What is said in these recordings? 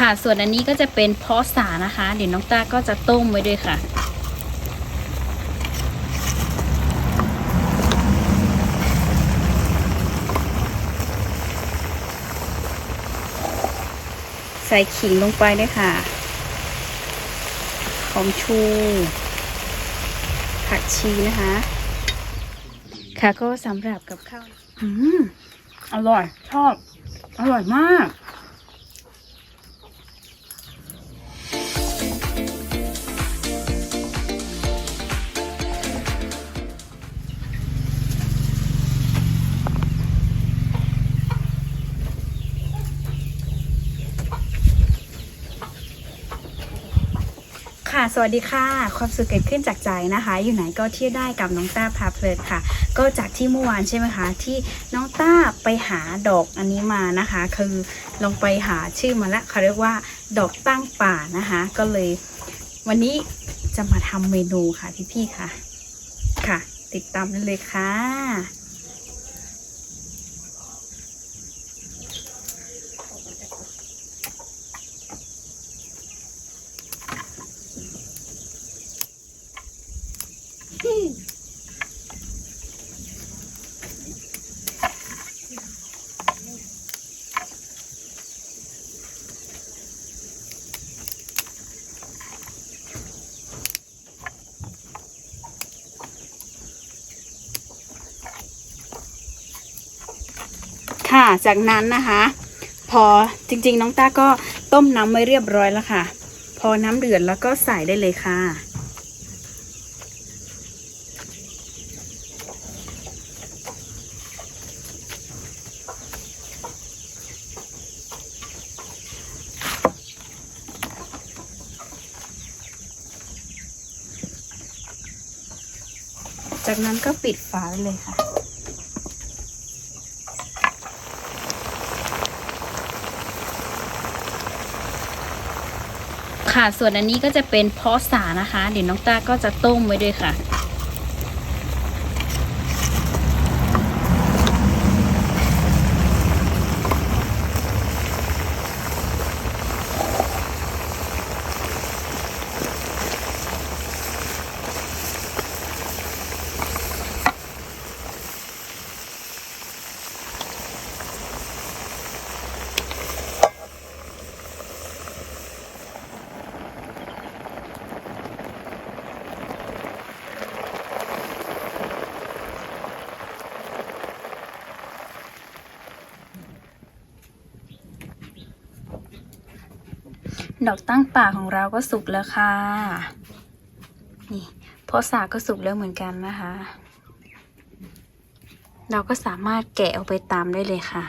ค่ะ ส่วนอันนี้ก็จะเป็นพอสานะคะ เดี๋ยวน้องต้าก็จะต้มไว้ด้วยค่ะ ใส่ขิงลงไปด้วยค่ะหอมชู ผักชีนะคะ ค่ะก็สำหรับกับข้าว อืม อร่อย ชอบ อร่อยมาก สวัสดีค่ะ ความสุขเกิดขึ้นจากใจนะคะ อยู่ไหนก็เที่ยวได้กับน้องต้าพาเพลินค่ะ ก็จากที่เมื่อวานใช่ไหมคะ ที่น้องต้าไปหาดอกอันนี้มานะคะ คือลองไปหาชื่อมาแล้วเขาเรียกว่า ดอกตั้งป่านะคะ ก็เลย วันนี้จะมาทำเมนูค่ะพี่ๆค่ะ ค่ะ ติดตามได้เลยค่ะ ค่ะ จากนั้นนะคะ พอจริงๆ น้องต้าก็ต้มน้ำไว้เรียบร้อยแล้วค่ะ พอน้ำเดือดแล้วก็ใส่ได้เลยค่ะ จากนั้นก็ปิดฝาไว้เลยค่ะ ค่ะ ส่วนอันนี้ก็จะเป็นพอสานะคะ เดี๋ยวน้องต้าก็จะต้มไว้ด้วยค่ะ ดอกตั้งป่าของเราก็สุกแล้วค่ะ นี่พอสาก็สุกแล้วเหมือนกันนะคะ เราก็สามารถแกะออกไปตามได้เลยค่ะ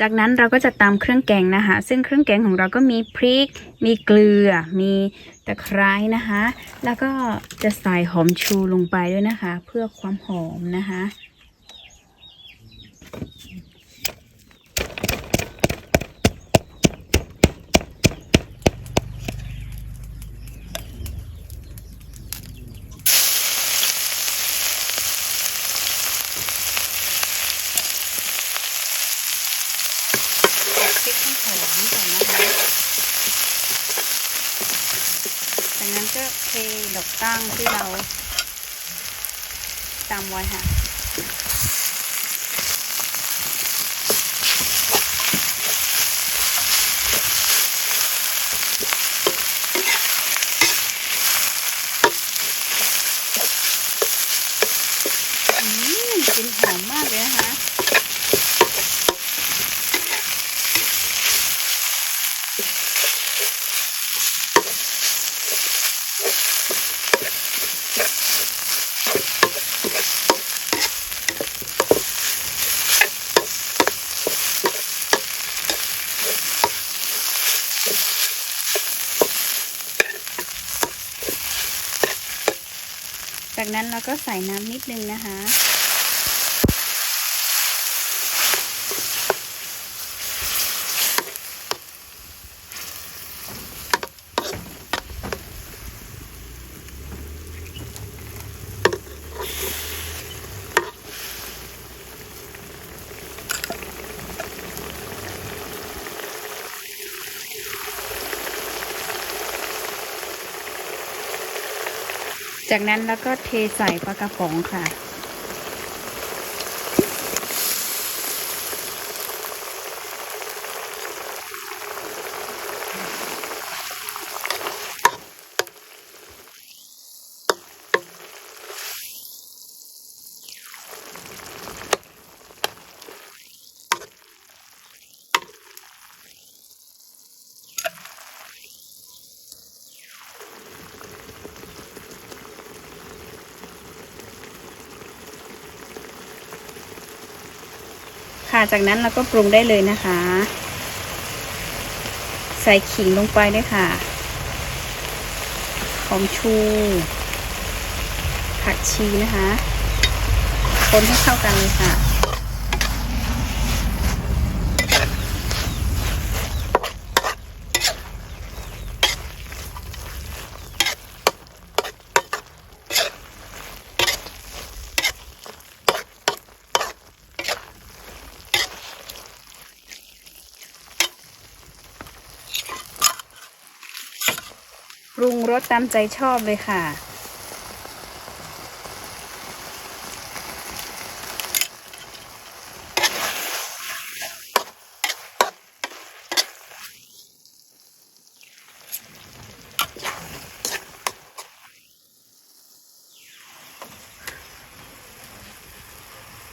จากนั้นเราก็จะตามเครื่องแกงนะคะ ซึ่งเครื่องแกงของเราก็มีพริก มีเกลือ มีตะไคร้นะคะ แล้วก็จะใส่หอมชูลงไปด้วยนะคะ เพื่อความหอมนะคะ อมก่อนนะคะจากนั้นก็เทดอกตั้งที่เราตามไว้ค่ะ แล้วก็ใส่น้ำนิดนึงนะคะ จากนั้นแล้วก็เทใส่ปลากระป๋องค่ะ จากนั้นเราก็ปรุงได้เลยนะคะ ใส่ขิงลงไปด้วยค่ะ หอมชู ผักชีนะคะ คนให้เข้ากันเลยค่ะ ป รสตามใจชอบเลยค่ะ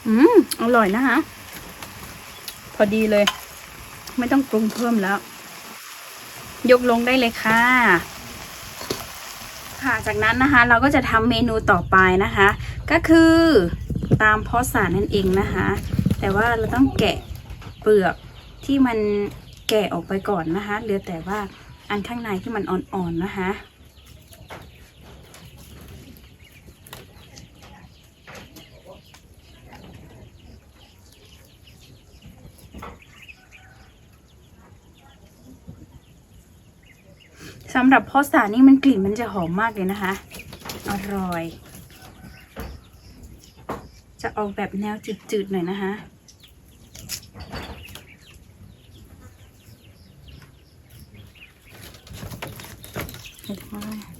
อืม อร่อยนะคะ พอดีเลย ไม่ต้องปรุงเพิ่มแล้ว ยกลงได้เลยค่ะ ค่ะจากนั้นนะคะเราก็จะทำเมนูต่อไปนะคะ ก็คือตามพอสานั่นเองนะคะ แต่ว่าเราต้องแกะเปลือกที่มันแกะออกไปก่อนนะคะเหลือแต่ว่าอันข้างในที่มันอ่อนๆนะคะ สำหรับพอสานี่มันกลิ่นมันจะหอมมากเลยนะคะ อร่อย จะออกแบบแนวจืดๆหน่อยนะคะเห็นไหม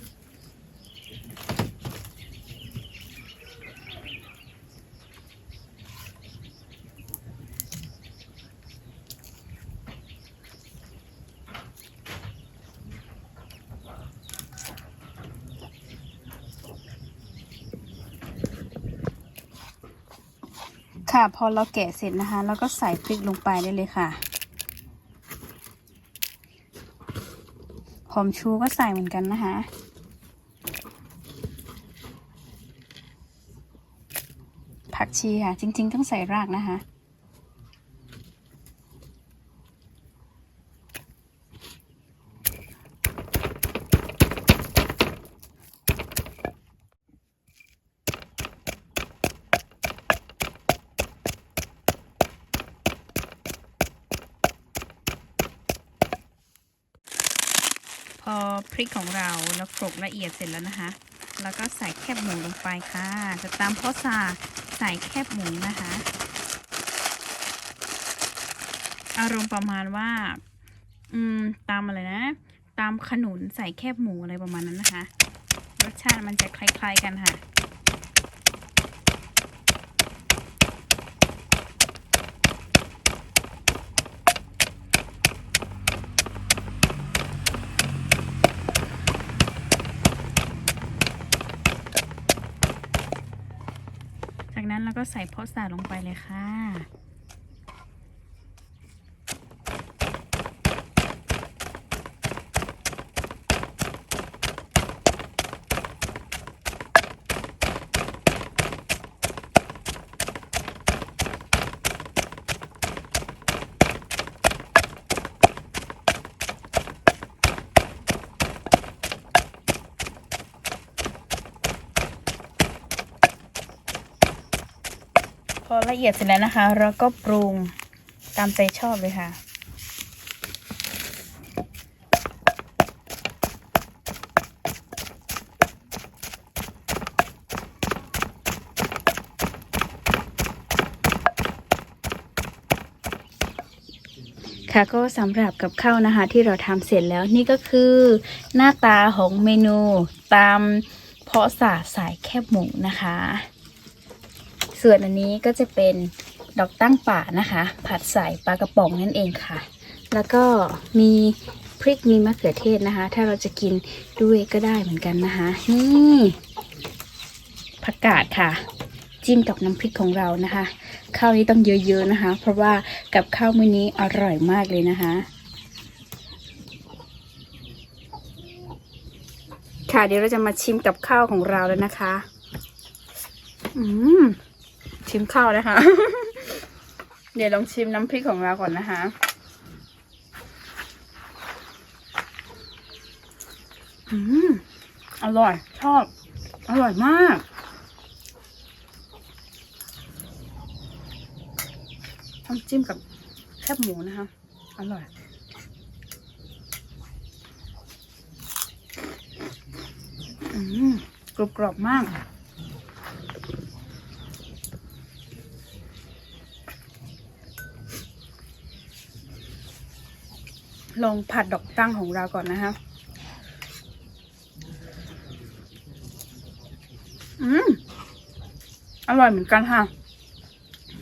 ค่ะ พอเราแกะเสร็จนะคะเราก็ใส่พริกลงไปได้เลยค่ะหอมชูก็ใส่เหมือนกันนะคะผักชีค่ะ จริง ๆ ต้องใส่รากนะคะ อพริกของเราเราโขลกละเอียดเสร็จแล้วนะคะ แล้วก็ใส่แคบหมูลงไปค่ะ จะตามพอซาใส่แคบหมูนะคะ อารมณ์ประมาณว่า อืม ตามอะไรนะ ตามขนุนใส่แคบหมูอะไรประมาณนั้นนะคะ รสชาติมันจะคล้าย ๆ กันค่ะ จา ก็ใส่โพสต์สาลงไปเลยค่ะ พอละเอียดเสร็จแล้วนะคะ เราก็ปรุงตามใจชอบเลยค่ะ ค่ะก็สำหรับกับข้าวนะคะ ที่เราทำเสร็จแล้วนี่ก็คือหน้าตาของเมนูตามเพาะสาสายแคบหมูนะคะ ส่วนอันนี้ก็จะเป็นดอกตั้งป่านะคะ ผัดใส่ปลากระป๋องนั่นเองค่ะ แล้วก็มีพริกมีมะเขือเทศนะคะ ถ้าเราจะกินด้วยก็ได้เหมือนกันนะคะนี่ผักกาดค่ะ จิ้มกับน้ำพริกของเรานะคะ ข้าวนี้ต้องเยอะๆนะคะ เพราะว่ากับข้าวมื้อนี้อร่อยมากเลยนะคะค่ะเดี๋ยวเราจะมาชิมกับข้าวของเราแล้วนะคะ อืม ชิมข้าวนะคะ เดี๋ยวลองชิมน้ำพริกของเราก่อนนะคะ อืม อร่อย ชอบ อร่อยมาก ต้องจิ้มกับแคบหมูนะคะ อร่อยอืมกรุบกรอบมาก ลองผัดดอกตั้งของเราก่อนนะคะอืมอร่อยเหมือนกันค่ะ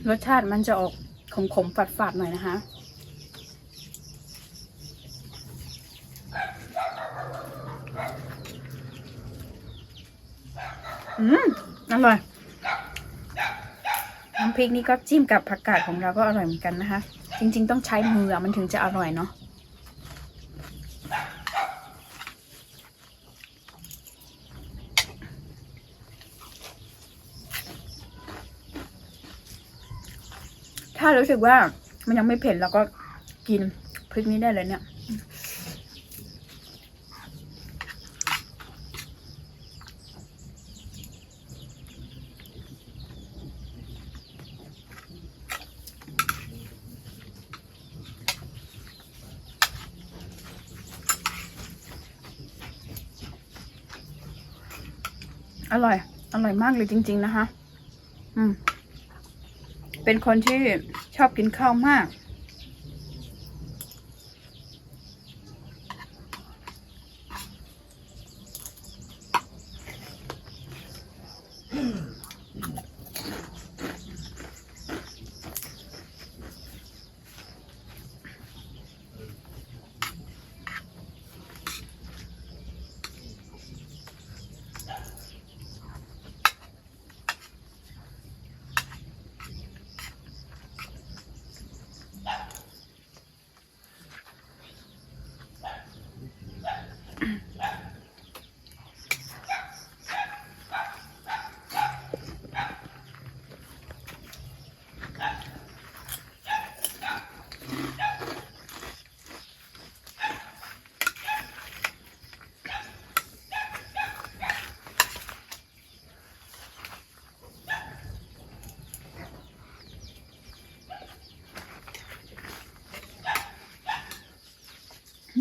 รสชาติมันจะออกขมๆฝาดๆหน่อยนะคะ อืม อร่อย น้ำพริกนี่ก็จิ้มกับผักกาดของเราก็อร่อยเหมือนกันนะคะ จริง ๆ ต้องใช้มืออะมันถึงจะอร่อยเนาะ ถ้า รู้สึกว่ามันยังไม่เผ็ดเราก็กินพริกนี้ได้เลยเนี่ย อร่อย อร่อยมากเลยจริง ๆ นะคะ อืม เป็นคนที่ ชอบกินข้าวมาก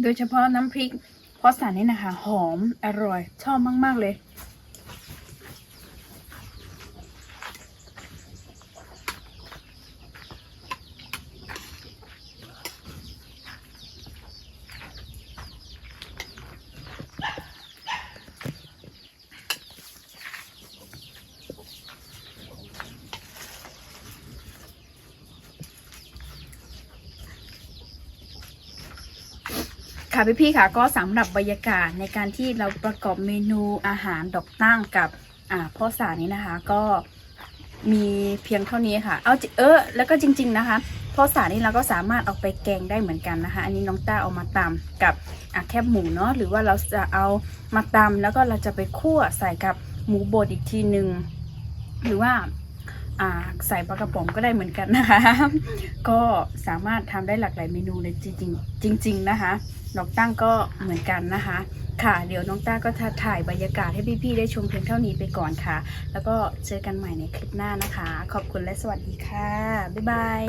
โดยเฉพาะน้ำพริกพอสานนี่นะคะ หอมอร่อย ชอบมาก ๆ เลย ค่ะพี่ๆค่ะก็สำหรับบรรยากาศในการที่เราประกอบเมนูอาหารดอกตั้งกับอ่าพ่อสานี้นะคะ ก็มีเพียงเท่านี้ค่ะ เอาเออแล้วก็จริง ๆนะคะพ่อสานี่เราก็สามารถเอาไปแกงได้เหมือนกันนะคะ อันนี้น้องต้าเอามาตำกับแคบหมูเนาะหรือว่าเราจะเอามาตำแล้วก็เราจะไปคั่วใส่กับหมูบดอีกทีหนึ่งหรือว่า ใส่ปลากระป๋องก็ได้เหมือนกันนะคะ ก็สามารถทำได้หลากหลายเมนูเลยจริงจริงๆนะคะน้องตั้งก็เหมือนกันนะคะ ค่ะเดี๋ยวน้องตั้งก็ถ่ายบรรยากาศให้พี่ๆได้ชมเพียงเท่านี้ไปก่อนค่ะ แล้วก็เจอกันใหม่ในคลิปหน้านะคะ ขอบคุณและสวัสดีค่ะ บ๊ายบาย